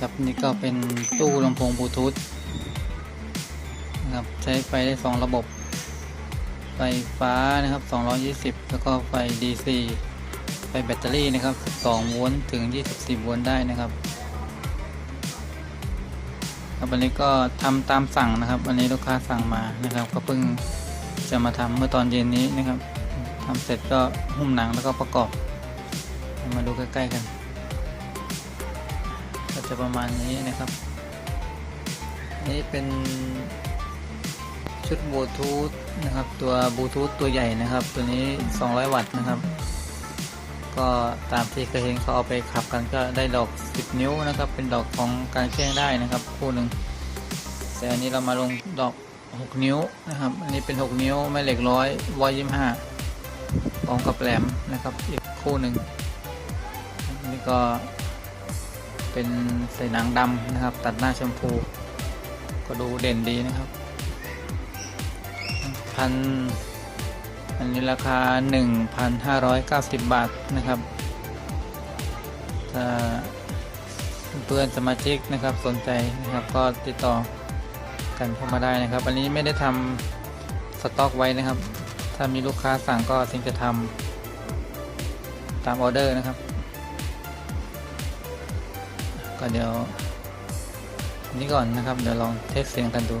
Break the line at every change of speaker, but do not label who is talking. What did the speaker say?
ครับนี่ก็เป็นตู้ลำโพงบลูทูธนะครับใช้ไฟได้ 2 ระบบ ไฟฟ้านะครับ 220 แล้วก็ไฟ DC ไฟแบตเตอรี่นะครับ 12 โวลต์ถึง 24 โวลต์ได้นะครับครับวันนี้ก็ทำตามสั่งนะครับวันนี้ลูกค้าสั่งมานะครับ ก็เพิ่งจะมาทำเมื่อตอนเย็นนี้นะครับทำเสร็จก็หุ้มหนังแล้วก็ประกอบ มาดูใกล้ๆกัน จะประมาณนี้นะครับ นี่เป็นชุดบลูทูธนะครับ ตัวบลูทูธตัวใหญ่นะครับ ตัวนี้ 200 วัตต์นะครับ ก็ตามที่เคยเห็นเขาเอาไปขับกันก็ได้ดอก 10 นิ้วนะครับ เป็นดอกของการเครื่องได้นะครับ คู่หนึ่งแต่อันนี้เรามาลงดอก 6 นิ้วนะครับ อันนี้เป็น 6 นิ้วแม่เหล็กร้อยวอยยี่ห้าพร้อมกับแหลมนะครับ อีกคู่หนึ่งอันนี้ก็ เป็นใส่หนังดำนะครับ ตัดหน้าชมพู ก็ดูเด่นดีนะครับ พัน อันนี้ราคา 1,590 บาทนะครับถ้าเพื่อนสมาชิกนะครับสนใจนะครับก็ติดต่อกันเข้ามาได้นะครับ อันนี้ไม่ได้ทำสต็อกไว้นะครับ ถ้ามีลูกค้าสั่งก็ถึงจะทำตามออเดอร์นะครับ ก็เดี๋ยวนี้ก่อนนะครับ เดี๋ยวลองเทสเสียงกันดู